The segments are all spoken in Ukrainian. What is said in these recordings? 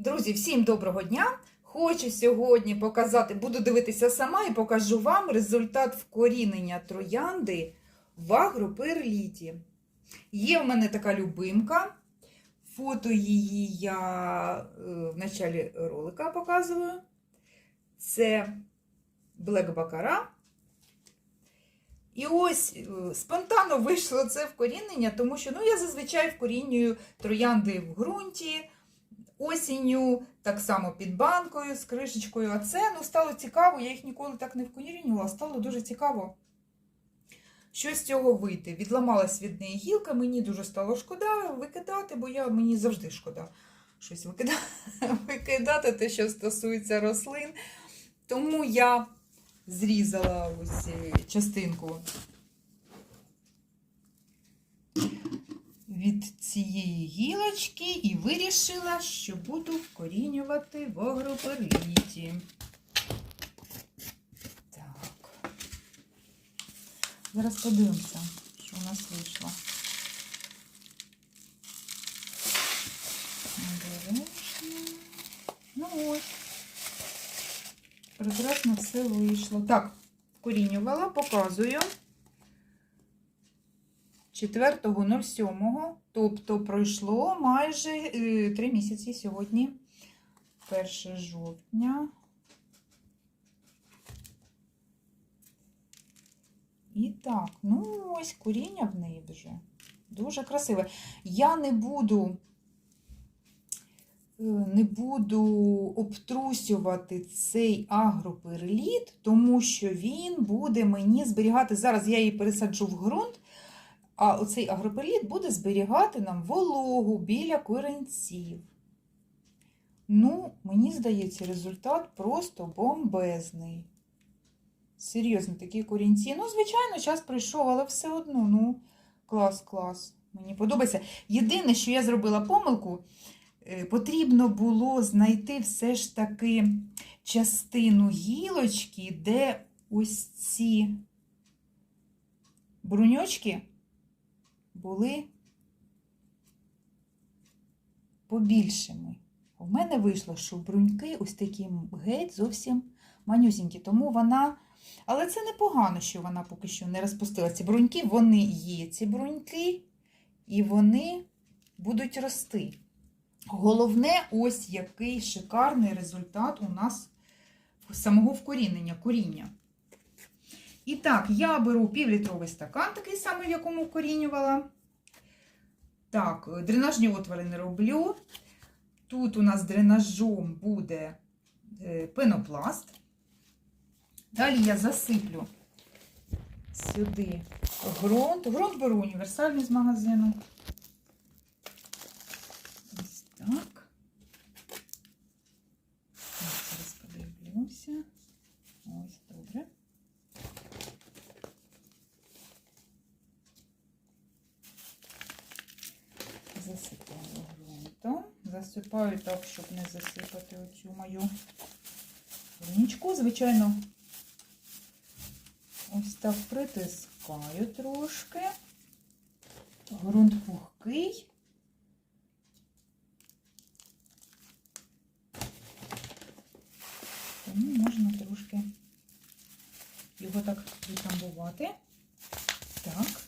Друзі, всім доброго дня! Хочу сьогодні показати, буду дивитися сама і покажу вам результат вкорінення троянди в агроперліті. Є в мене така любимка. Фото її я е, в началі ролика показую. Це Black Baccarat. І ось е, спонтанно вийшло це вкорінення, тому що ну, я зазвичай вкорінюю троянди в ґрунті осінню, так само під банкою з кришечкою. А це ну, стало цікаво, я їх ніколи так не вкорінювала, стало дуже цікаво. Що з цього вийти? Відламалась від неї гілка, мені дуже стало шкода викидати, бо я, мені завжди шкода щось викидати, викидати, те, що стосується рослин. Тому я зрізала ось е, частинку від цієї гілочки і вирішила, що буду вкорінювати в агроперліті. Так. Зараз подивимося, що у нас вийшло. Ну ось. Прекрасно все вийшло. Так, вкорінювала, показую. 4.07, тобто пройшло майже 3 місяці сьогодні. 1 жовтня. І так, ну ось коріння в неї вже. Дуже красиве. Я не буду е, не буду обтрусювати цей агроперліт, тому що він буде мені зберігати. Зараз я її пересаджу в ґрунт, а оцей агроперліт буде зберігати нам вологу біля коренців. Ну, мені здається, результат просто бомбезний. Серйозно, такі корінці. Ну, звичайно, час пройшов, але все одно, ну, клас, клас. Мені подобається. Єдине, що я зробила помилку, е, потрібно було знайти все ж таки частину гілочки, де ось ці бруньочки були побільшими. У мене вийшло, що бруньки ось такі геть зовсім манюсінькі, тому вона. Але це непогано, що вона поки що не розпустила ці бруньки. Вони є, ці бруньки, і вони будуть рости. Головне, ось який шикарний результат у нас самого вкорінення, коріння. І так, я беру півлітровий стакан, такий самий, в якому вкорінювала. Так, дренажні отвори не роблю. Тут у нас дренажом буде е, пенопласт. Далі я засиплю сюди ґрунт. Ґрунт беру універсальний з магазину. Ось так. Зараз подивлюся. Ось, добре. Засипаю ґрунтом. Засипаю так, щоб не засипати оцю мою рунічку. Звичайно, ось так притискаю трошки. Грунт пухкий. Тому можна трошки його так притамбувати. Так,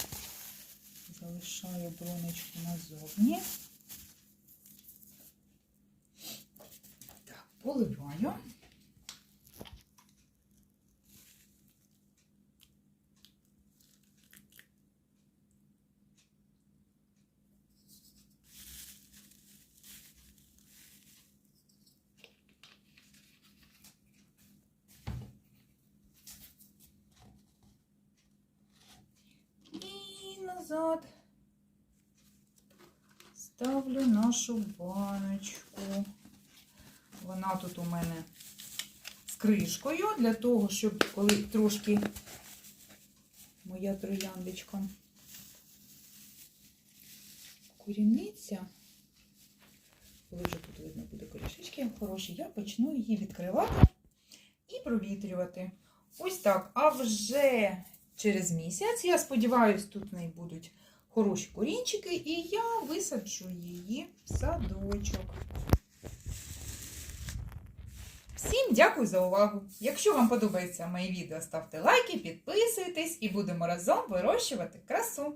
залишаю бруночку назовні. Так, поливаю. Назад ставлю нашу баночку. Вона тут у мене з кришкою, для того, щоб коли трошки моя трояндочка коріниться, коли вже тут видно буде корішечки хороші, я почну її відкривати і провітрювати. Ось так. А вже через місяць, я сподіваюся, тут в неї будуть хороші курінчики, і я висаджу її в садочок. Всім дякую за увагу! Якщо вам подобається моє відео, ставте лайки, підписуйтесь і будемо разом вирощувати красу!